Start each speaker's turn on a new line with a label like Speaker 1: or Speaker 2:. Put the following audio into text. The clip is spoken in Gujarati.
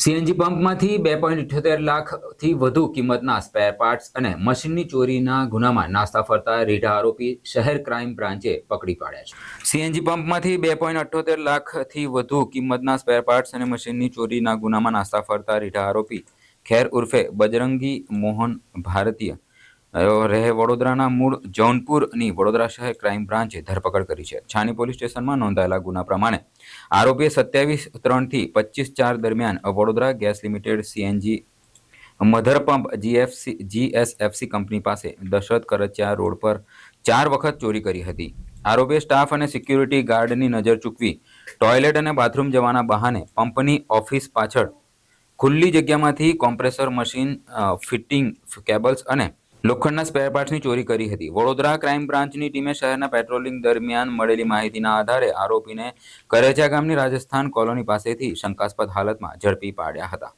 Speaker 1: સીએનજી પંપમાંથી બે પોઈન્ટ ઇઠ્યોતેર લાખથી વધુ કિંમતના સ્પેર પાર્ટ્સ અને મશીનની ચોરીના ગુનામાં નાસ્તા ફરતા રીઢા આરોપી શહેર ક્રાઇમ બ્રાન્ચે પકડી પાડ્યા છે. સીએનજી પંપમાંથી બે પોઈન્ટ અઠ્યોતેર લાખથી વધુ કિંમતના સ્પેર પાર્ટ્સ અને મશીનની ચોરીના ગુનામાં નાસ્તા ફરતા રીઢા આરોપી ખેર ઉર્ફે બજરંગી મોહન ભારતીય રહે વડોદરાના મૂળ જૌનપુરની વડોદરા શહેર ક્રાઇમ બ્રાન્ચે ધરપકડ કરી છે. છાની પોલીસ સ્ટેશનમાં નોંધાયેલા ગુના પ્રમાણે આરોપીએ સત્યાવીસ ત્રણથી પચીસ ચાર દરમિયાન Vadodara gas limited CNG mother pump GFC GSFC company પાસે દશરથ કરચિયા રોડ પર ચાર વખત ચોરી કરી હતી. આરોપીએ સ્ટાફ અને સિક્યુરિટી ગાર્ડની નજર ચૂકવી ટોયલેટ અને બાથરૂમ જવાના બહાને પંપની ઓફિસ પાછળ ખુલ્લી જગ્યામાંથી કોમ્પ્રેસર મશીન ફિટિંગ કેબલ્સ અને લોખંડના સ્પેર પાર્ટ્સની ચોરી કરી હતી. વડોદરા ક્રાઇમ બ્રાન્ચની ટીમે શહેરના પેટ્રોલિંગ દરમિયાન મળેલી માહિતીના આધારે આરોપીને કરેચા ગામની રાજસ્થાન કોલોની પાસેથી શંકાસ્પદ હાલતમાં ઝડપી પાડ્યા હતા.